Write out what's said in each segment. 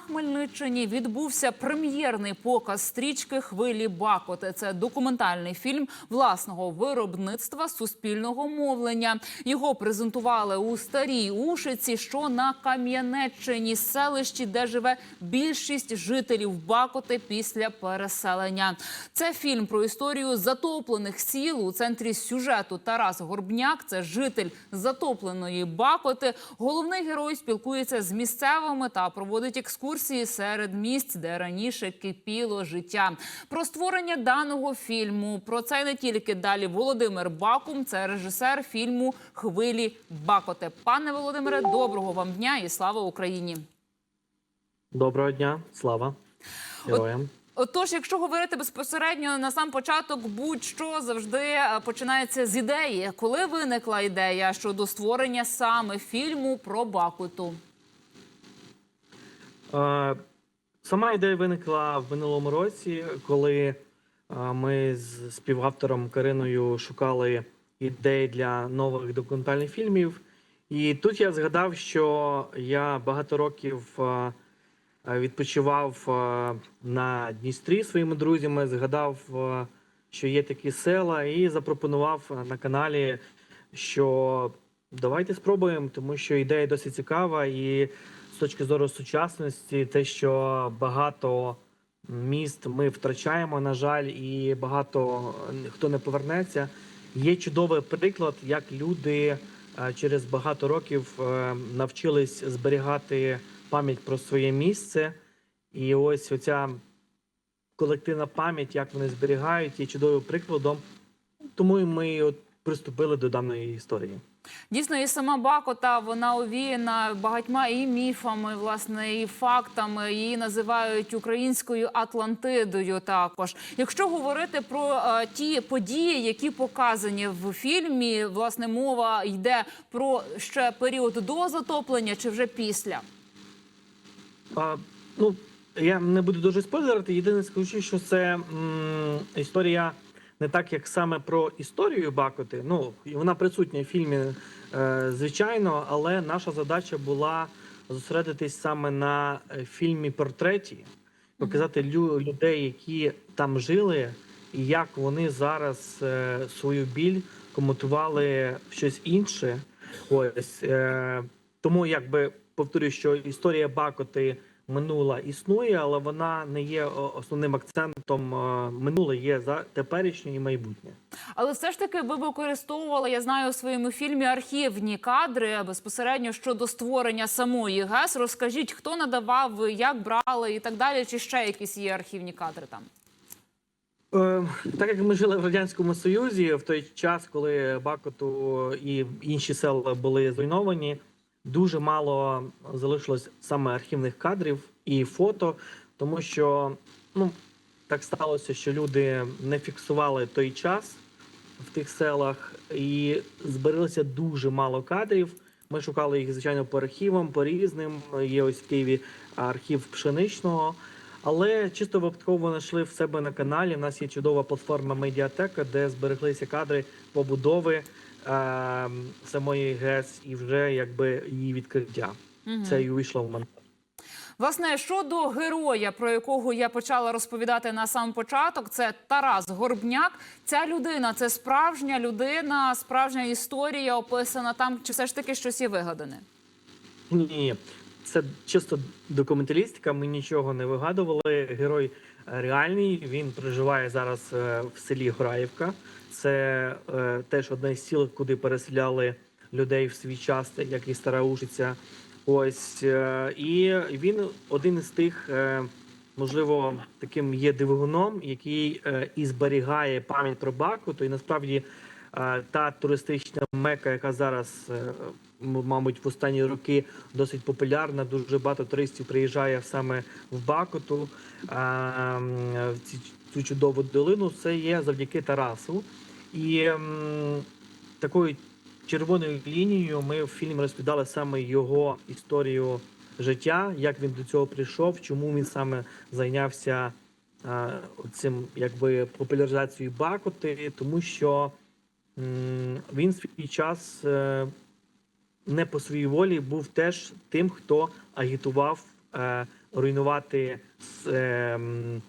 Хмельниччині відбувся прем'єрний показ стрічки Хвилі Бакоти. Це документальний фільм власного виробництва суспільного мовлення. Його презентували у старій Ушиці, що на Кам'янеччині, селищі, де живе більшість жителів Бакоти після переселення. Це фільм про історію затоплених сіл у центрі сюжету. Тарас Горбняк, це житель затопленої Бакоти. Головний герой спілкується з місцевими та проводить екскурсії серед місць, де раніше кипіло життя. Про створення даного фільму про це не тільки далі Володимир Бакум, це режисер фільму Хвилі Бакоти. Пане Володимире, доброго вам дня і слава Україні! Доброго дня, слава героям. Отож, якщо говорити безпосередньо на сам початок, будь-що завжди е, починається з ідеї. Коли виникла ідея щодо створення саме фільму про Бакуту? Е, Сама ідея виникла в минулому році, коли е, ми з співавтором Кариною шукали ідеї для нових документальних фільмів. І тут я згадав, що я багато років е, відпочивав на Дністрі своїми друзями, згадав, що є такі села, і запропонував на каналі, що давайте спробуємо, тому що ідея досить цікава, і з точки зору сучасності, те, що багато міст ми втрачаємо, на жаль, і багато е, хто не повернеться. Є чудовий приклад, як люди е, через багато років е, навчились зберігати пам'ять про своє місце. І ось оця колективна пам'ять, як вони зберігають, є чудовим прикладом. Тому і ми от приступили до даної історії. Дійсно, і сама Бакота вона овіяна багатьма і міфами, власне, і фактами. Її називають українською Атлантидою. Також, якщо говорити про е, ті події, які показані в фільмі, власне, мова йде про ще період до затоплення чи вже після. А, ну, я не буду дуже спойлерити. Єдине скажу, що це м, історія не так, як саме про історію Бакоти. Ну, і вона присутня в фільмі, е, звичайно, але наша задача була зосередитись саме на е, фільмі портреті, показати лю- людей, які там жили, і як вони зараз е, свою біль коментували в щось інше. Ось тому, якби повторюю, що історія Бакоти минула існує, але вона не є основним акцентом. е, Минуле є за теперішнє і майбутнє. Але все ж таки ви використовували, я знаю, у своєму фільмі архівні кадри безпосередньо щодо створення самої ГЕС. Розкажіть, хто надавав, як брали і так далі, чи ще якісь є архівні кадри там? Е, Так як ми жили в радянському союзі в той час, коли Бакоту і інші села були зруйновані, дуже мало залишилось саме архівних кадрів і фото, тому що ну так сталося, що люди не фіксували той час в тих селах, і збереглося дуже мало кадрів. Ми шукали їх, звичайно, по архівам, по різним. Є ось в Києві архів пшеничного. Але чисто випадково знайшли в себе на каналі. У нас є чудова платформа Медіатека, де збереглися кадри побудови самої ГЕС і вже якби її відкриття. Мгм. Це і увійшло в монтаж. Власне, щодо героя, про якого я почала розповідати на сам початок, це Тарас Горбняк. Ця людина це справжня людина, справжня історія описана там, чи все ж таки щось є вигадане? Ні, це чисто документалістика. Ми нічого не вигадували. Герой реальний. Він проживає зараз е, в селі Граївка. Це е, теж одне з сіл, куди переселяли людей в свій час, як і Стара Ушиця. Ось е, і він один із тих, е, можливо, таким є двигуном, який е, і зберігає пам'ять про Бакуту. І насправді е, та туристична мека, яка зараз, е, мабуть, в останні роки досить популярна. Дуже багато туристів приїжджає саме в Бакуту е, в цю чудову долину. Це є завдяки Тарасу. І такою червоною лінією ми в фільмі розповідали саме його історію життя, як він до цього прийшов, чому він саме зайнявся е, цим якби популяризацією Бакоти, тому що він свій час е, не по своїй волі був теж тим, хто агітував е, руйнувати з, ем,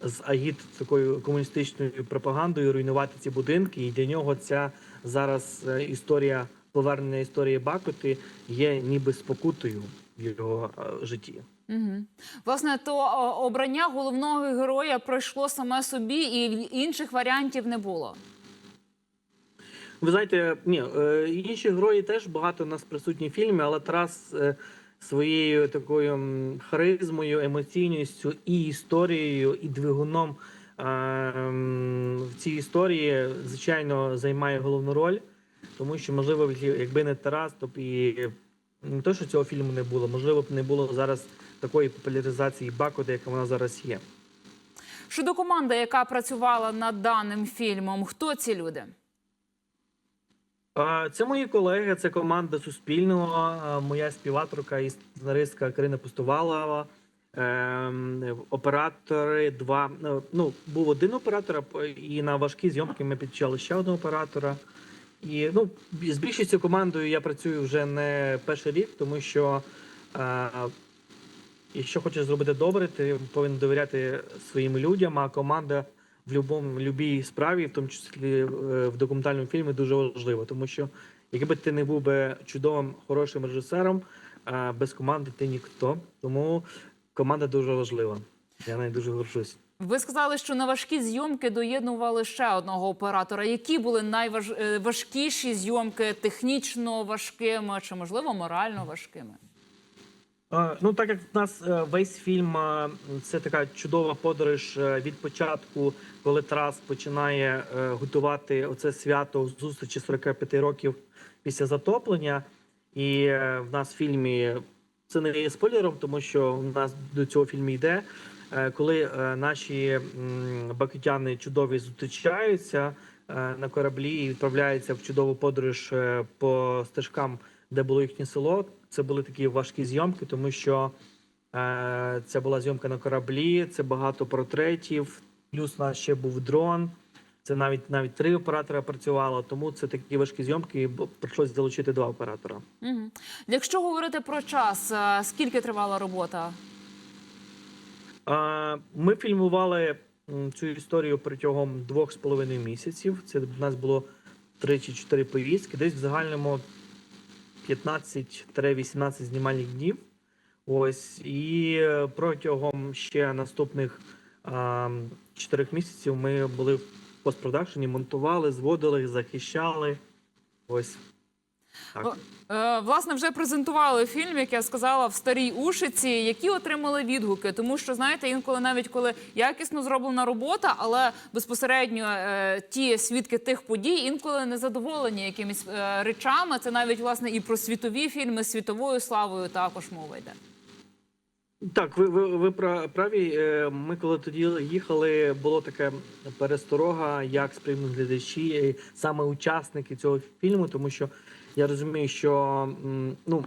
з агіт такою комуністичною пропагандою, руйнувати ці будинки. І для нього ця зараз е, історія повернення історії Бакоти є ніби спокутою в його е, житті. Угу. Власне, то обрання головного героя пройшло саме собі, і інших варіантів не було. Ви знаєте, ні, е, інші герої теж багато у нас присутні в фільмі, але Тарас е, своєю такою харизмою, емоційністю і історією, і двигуном е, в цій історії, звичайно, займає головну роль, тому що, можливо, якби не Тарас, то б і не то, що цього фільму не було, можливо, б не було зараз такої популяризації Бакоти, яка вона зараз є. Щодо команди, яка працювала над даним фільмом, хто ці люди? Це мої колеги, це команда Суспільного, моя співаторка і сценаристка Карина Пустовалова, ем, оператори два. ну, Ну, був один оператор, і на важкі зйомки ми підключали ще одного оператора. І ну, з більшістю командою я працюю вже не перший рік, тому що е, якщо хочеш зробити добре, ти повинен довіряти своїм людям, а команда в любому любій справі, в тому числі е, в документальному фільмі, дуже важливо, тому що якби ти не був би чудовим хорошим режисером, е, без команди ти ніхто. Тому команда дуже важлива. Я нею дуже горжусь. Ви сказали, що на важкі зйомки доєднували ще одного оператора. Які були найважкіші зйомки технічно важкими чи можливо морально важкими? Е, Ну, так як в нас е, весь фільм е, це така чудова подорож від початку, коли Тарас починає готувати оце свято зустрічі 45 років після затоплення. І в нас в фільмі це не є спойлером, тому що в нас до цього фільму йде. Коли наші м, бакитяни чудові зустрічаються на кораблі і відправляються в чудову подорож по стежкам де було їхнє село. Це були такі важкі зйомки, тому що е, це була зйомка на кораблі, це багато портретів. Плюс у нас ще був дрон. Це навіть навіть три оператора працювало. Тому це такі важкі зйомки. і прийшлось залучити два оператора. Угу. Якщо говорити про час, скільки тривала робота? Е, Ми фільмували цю історію протягом двох з половиною місяців. Це в нас було три чи чотири повістки. Десь в загальному 15-18 знімальних днів. Ось і е, протягом ще наступних а, чотирьох місяців ми були в постпродакшені, монтували, зводили, захищали. Ось так. Е, власне, вже презентували фільм, як я сказала, в старій ушиці, які отримали відгуки. Тому що знаєте, інколи навіть коли якісно зроблена робота, але безпосередньо е, ті свідки тих подій інколи не задоволені якимись е, речами. Це навіть власне і про світові фільми з світовою славою також мова йде. Так, ви, ви, ви праві. Ми коли тоді їхали, було таке пересторога, як сприймуть глядачі, саме учасники цього фільму, тому що я розумію, що ну,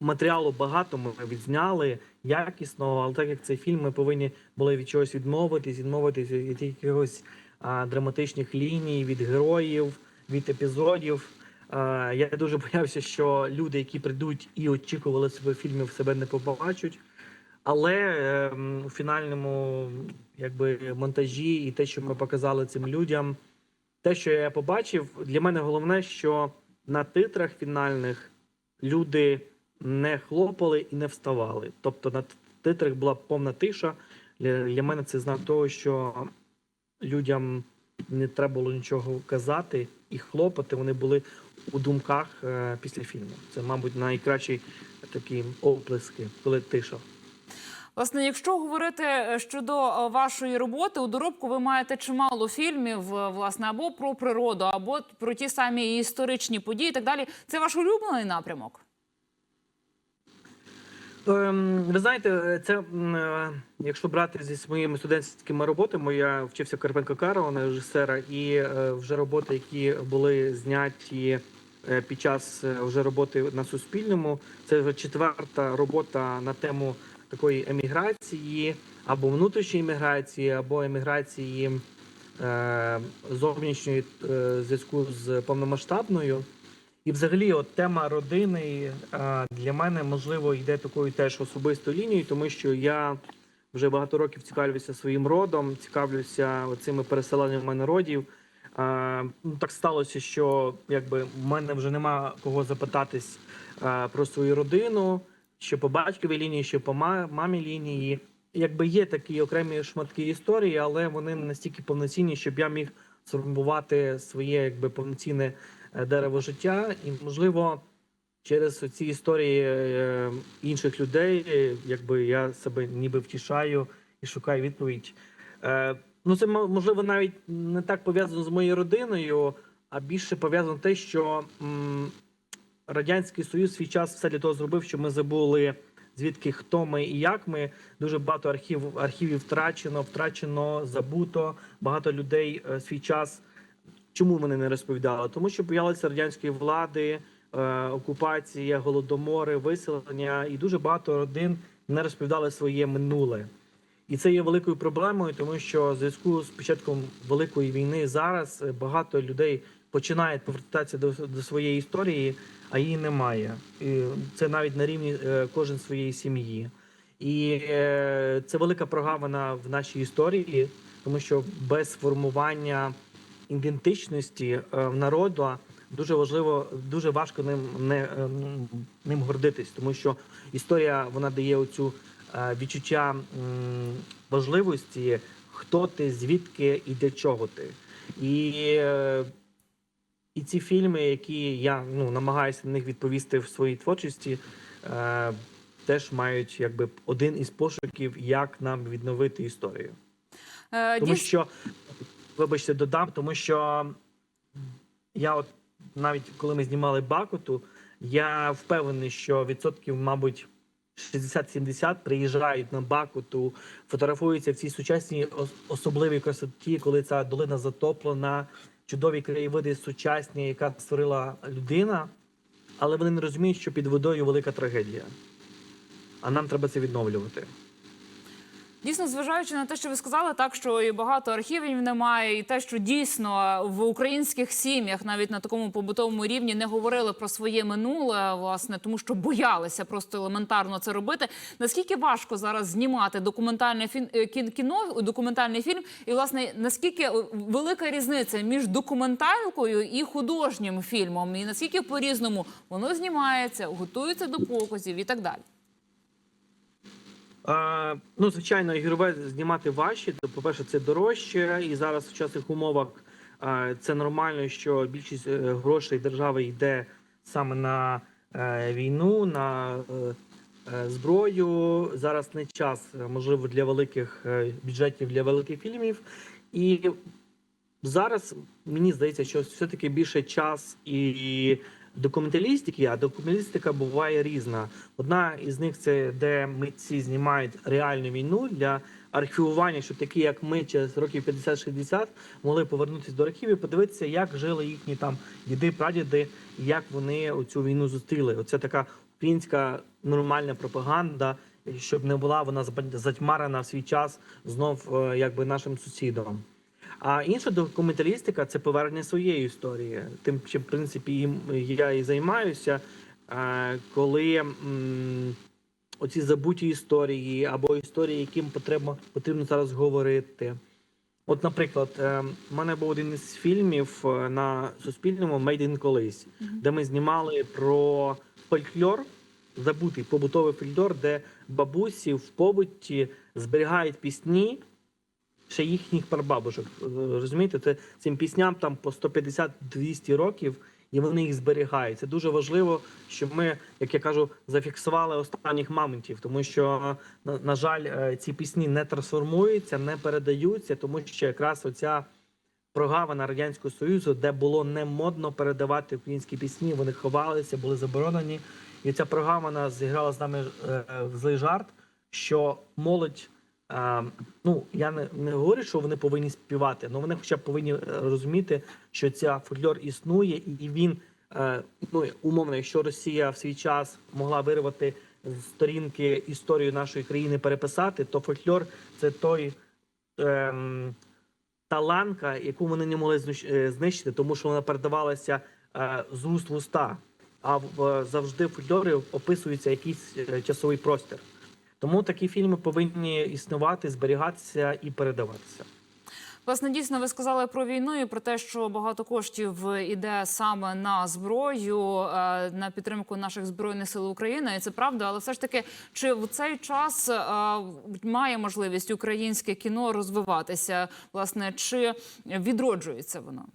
матеріалу багато ми відзняли якісного, але так як цей фільм, ми повинні були від чогось відмовитись, відмовитись від якихось а, драматичних ліній, від героїв, від епізодів. Е, Я дуже боявся, що люди, які прийдуть і очікували себе фільмів, себе не побачать. Але ем, у фінальному якби, монтажі і те, що ми показали цим людям, те, що я побачив, для мене головне, що на титрах фінальних люди не хлопали і не вставали. Тобто на титрах була повна тиша. Для, мене це знак того, що людям не треба було нічого казати і хлопати. Вони були у думках е, після фільму. Це, мабуть, найкращі такі оплески, коли тиша. Власне, якщо говорити е, щодо е, вашої роботи, у доробку ви маєте чимало фільмів, е, власне, або про природу, або про ті самі історичні події. і Так далі, це ваш улюблений напрямок. Ем, ви знаєте, це якщо брати зі своїми студентськими роботами, я вчився в Карпенко Карова на режисера, і вже роботи, які були зняті під час вже роботи на Суспільному, це вже четверта робота на тему такої еміграції або внутрішньої еміграції, або еміграції е, зовнішньої е, зв'язку з повномасштабною. І взагалі, от тема родини е, для мене можливо йде такою теж особистою лінією, тому що я вже багато років цікавлюся своїм родом, цікавлюся цими переселеннями народів. Е, ну, так сталося, що якби в мене вже нема кого запитатись е, про свою родину, що по батьковій лінії, що по мамі лінії. Якби є такі окремі шматки історії, але вони не настільки повноцінні, щоб я міг сформувати своє якби повноцінне е, дерево життя, і можливо через ці історії е, інших людей, е, якби я себе ніби втішаю і шукаю відповідь. Ну, це можливо навіть не так пов'язано з моєю родиною, а більше пов'язано те, що радянський союз свій час все для того зробив, щоб ми забули. Звідки хто ми і як ми дуже багато архів архівів втрачено, втрачено, забуто. Багато людей е, свій час Чому вони не розповідали? Тому що боялися радянської влади, е, окупація, голодомори, виселення, і дуже багато родин не розповідали своє минуле. І це є великою проблемою, тому що в зв'язку з початком великої війни зараз е, багато людей починають повертатися до, до своєї історії, а її немає. І це навіть на рівні е, кожен своєї сім'ї. І е, це велика прогавина в нашій історії, тому що без формування ідентичності е, народу дуже важливо, дуже важко ним не е, ним гордитись, тому що історія вона дає оцю е, відчуття м, важливості, хто ти, звідки і для чого ти. І, е, і ці фільми, які я ну, намагаюся на них відповісти в своїй творчості, е, теж мають якби один із пошуків, як нам відновити історію. Е, Тому дійс- що, вибачте, додам, тому що я от навіть коли ми знімали Бакуту, я впевнений, що відсотків, мабуть, 60-70 приїжджають на Бакуту, фотографуються в цій сучасній ос- особливій красоті, коли ця долина затоплена, чудові краєвиди сучасні, яка створила людина, але вони не розуміють, що під водою велика трагедія. А нам треба це відновлювати. Дійсно, зважаючи на те, що ви сказали, так що і багато архівів немає, і те, що дійсно в українських сім'ях, навіть на такому побутовому рівні, не говорили про своє минуле, власне, тому що боялися просто елементарно це робити. Наскільки важко зараз знімати документальне фін... е, кіно, документальний фільм, і власне наскільки е, велика різниця між документалкою і художнім фільмом, і наскільки по різному воно знімається, готується до показів і так далі. Ну, звичайно, ігрове знімати важче. То, по-перше, це дорожче, і зараз в сучасних умовах це нормально, що більшість е, грошей держави йде саме на е, війну, на е, зброю. Зараз не час, можливо, для великих бюджетів, для великих фільмів. І зараз мені здається, що все-таки більше час і документалістики, а документалістика буває різна. Одна із них це де митці знімають реальну війну для архівування, щоб такі, як ми, через років 50-60 могли повернутися до архівів, подивитися, як жили їхні там діди, прадіди, як вони цю війну зустріли. Оце така українська нормальна пропаганда, щоб не була вона затьмарена в свій час знов е, якби нашим сусідом. А інша документалістика це повернення своєї історії. Тим, чим в принципі я і займаюся, е, коли оці забуті історії або історії, яким потрібно потрібно зараз говорити. От, наприклад, е, в мене був один із фільмів е, на Суспільному «Made in колись, де ми знімали про фольклор, забутий побутовий фольклор, де бабусі в побуті зберігають пісні ще їхніх прабабушок. Е, Розумієте, це цим пісням там по 150-200 років, і вони їх зберігають. Це дуже важливо, щоб ми, як я кажу, зафіксували останніх мамонтів, тому що на, на жаль, е, ці пісні не трансформуються, не передаються, тому що якраз оця прогавина радянського союзу, де було не модно передавати українські пісні, вони ховалися, були заборонені. І ця прогавина зіграла з нами е, злий жарт, що молодь. Е, ну я не, не говорю, що вони повинні співати, але вони хоча б повинні е, розуміти, що ця фольклор існує, і він е, ну умовно, якщо Росія в свій час могла вирвати з сторінки історію нашої країни, переписати, то фольклор це той. Ем, та яку вони не могли е, знищити, тому що вона передавалася е, з уст в уста, а в, е, завжди в фольклорі описується якийсь е, часовий простір. Тому такі фільми повинні існувати, зберігатися і передаватися. Власне, дійсно, ви сказали про війну і про те, що багато коштів іде саме на зброю, е, на підтримку наших збройних сил України. І це правда, але все ж таки, чи в цей час е, має можливість українське кіно розвиватися? Власне, чи відроджується воно?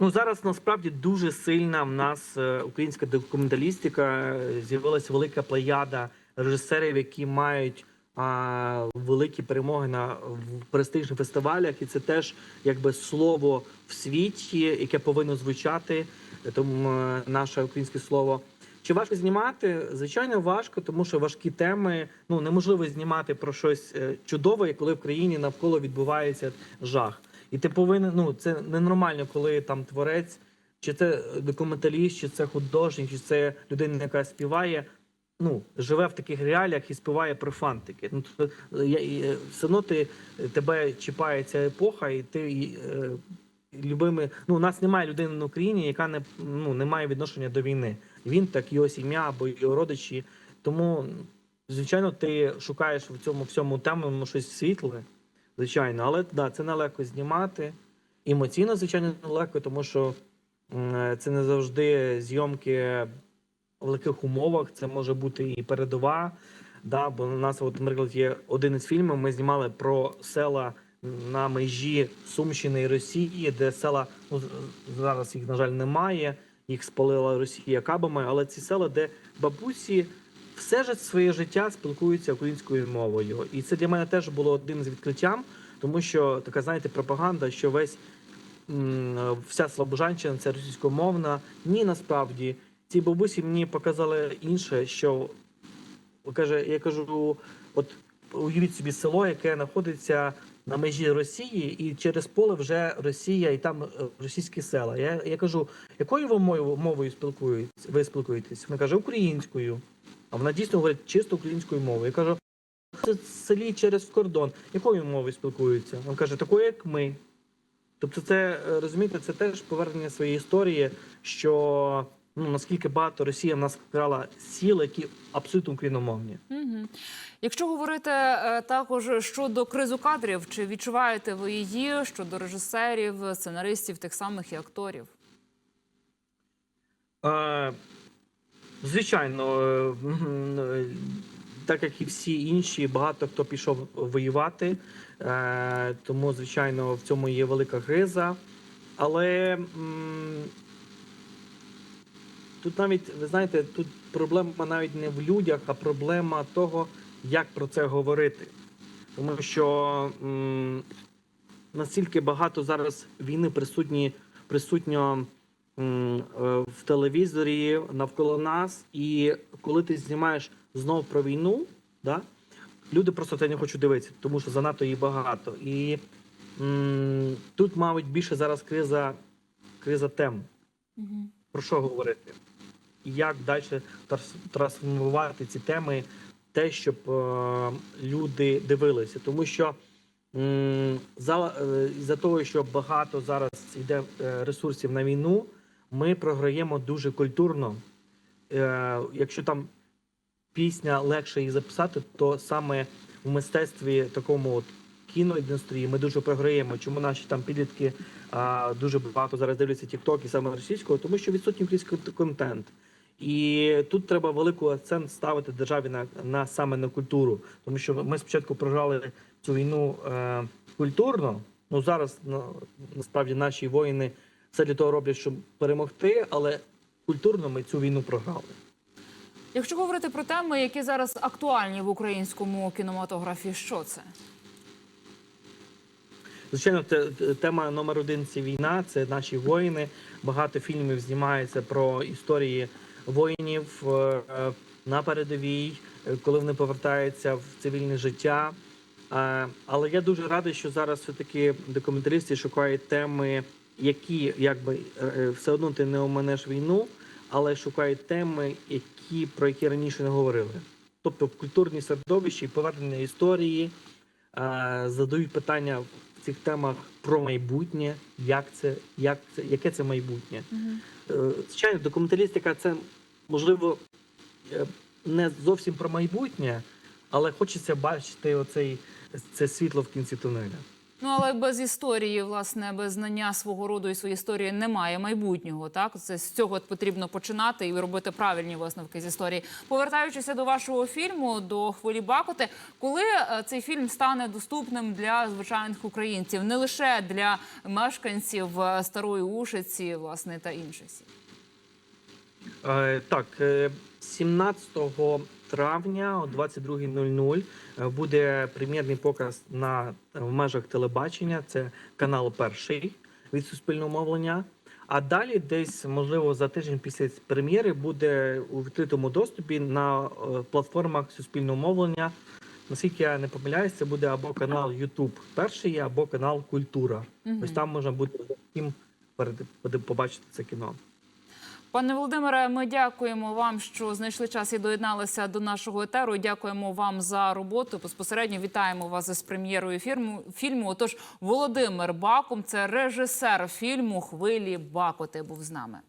Ну зараз насправді дуже сильна в нас е, українська документалістика. З'явилася велика плеяда режисерів, які мають а, великі перемоги на престижних фестивалях, і це теж якби слово в світі, яке повинно звучати. Тому е, наше українське слово. Чи важко знімати? Звичайно, важко, тому що важкі теми ну неможливо знімати про щось е, чудове, коли в країні навколо відбувається жах. І ти повинен, ну це ненормально, коли там творець, чи це документаліст, чи це художник, чи це людина, яка співає. Ну, живе в таких реаліях і співає про фантики. Ну то я е, все одно ти тебе чіпає ця епоха, і ти е, любими. Ну, у нас немає людини в Україні, яка не ну не має відношення до війни. Він так, його сім'я або його родичі. Тому, звичайно, ти шукаєш в цьому всьому темному щось світле, звичайно, але да, це нелегко знімати. Емоційно, звичайно, нелегко, тому що це не завжди зйомки в великих умовах. Це може бути і передова. Да, бо у нас, от, наприклад, є один із фільмів. Ми знімали про села на межі Сумщини і Росії, де села ну, зараз їх, на жаль, немає. Їх спалила Росія кабами, але ці села, де бабусі все ж своє життя спілкуються українською мовою. І це для мене теж було одним з відкриттям, тому що така, знаєте, пропаганда, що весь вся слобожанщина це російськомовна. Ні, насправді ці бабусі мені показали інше, що каже, я кажу, от уявіть собі село, яке знаходиться на межі Росії, і через поле вже Росія, і там е, російські села. Я, я кажу, якою ви мовою, мовою спілкуєтесь? Ви спілкуєтесь? Вона каже, українською. А вона дійсно говорить чисто українською мовою. Я кажу, це в селі через кордон. Якою мовою спілкуються? Він каже, такою, як ми. Тобто, це е, розумієте, це теж повернення своєї історії, що ну наскільки багато Росія в нас вкрала сіл, які абсолютно україномовні. Угу. Якщо говорити е, також щодо кризу кадрів, чи відчуваєте ви її щодо режисерів, сценаристів, тих самих і акторів? Е, звичайно, е, е, так як і всі інші, багато хто пішов воювати, е, тому звичайно в цьому є велика криза. Але тут навіть ви знаєте, тут проблема навіть не в людях, а проблема того, як про це говорити. Тому що настільки багато зараз війни присутні, присутньо в телевізорі навколо нас, і коли ти знімаєш знов про війну, да, люди просто це не хочуть дивитися, тому що занадто її багато. І м, тут, мабуть, більше зараз криза, криза тем. Угу. Про що говорити? Як далі трансформувати ці теми, те, щоб е, люди дивилися. Тому що м, за, е, за того, що багато зараз йде е, ресурсів на війну, ми програємо дуже культурно. Е, якщо там пісня легше її записати, то саме в мистецтві такому от кіноіндустрії ми дуже програємо. Чому наші там підлітки а, дуже багато зараз дивляться TikTok і саме російського, тому що відсутній український контент. І тут треба велику акцент ставити державі на, на саме на культуру, тому що ми спочатку програли цю війну е, культурно. Ну зараз на, насправді наші воїни все для того роблять, щоб перемогти, але культурно ми цю війну програли. Якщо говорити про теми, які зараз актуальні в українському кінематографі, що це? Звичайно, те- те- тема номер один це війна, це наші воїни. Багато фільмів знімається про історії воїнів е, на передовій, коли вони повертаються в цивільне життя. Е, Але я дуже радий, що зараз все-таки документалісти шукають теми, які якби е, е, все одно ти не оминеш війну, але шукають теми, які про які раніше не говорили. Тобто в культурній середовищі повернення історії, е, задають питання в цих темах про майбутнє, як це, як це, яке це майбутнє. Е, Звичайно, документалістика це можливо не зовсім про майбутнє, але хочеться бачити оцей це світло в кінці тунеля. Ну але без історії, власне, без знання свого роду і своєї історії немає майбутнього. Так це з цього потрібно починати і робити правильні висновки з історії. Повертаючися до вашого фільму, до хвилі Бакоти, коли е, цей фільм стане доступним для звичайних українців, не лише для мешканців е, старої Ушиці, власне, та інших сіл. Е, Так, е, 17 травня о 22.00 е, буде прем'єрний показ на в межах телебачення. Це канал перший від суспільного мовлення. А далі, десь можливо за тиждень після прем'єри, буде у відкритому доступі на е, платформах суспільного мовлення. Наскільки я не помиляюсь, це буде або канал YouTube перший, або канал Культура. Ось там можна буде побачити це кіно. Пане Володимире, ми дякуємо вам, що знайшли час і доєдналися до нашого етеру. Дякуємо вам за роботу. Безпосередньо вітаємо вас з прем'єрою фірму Фільму. Отож, Володимир Бакум, це режисер фільму Хвилі Бакоти. Був з нами.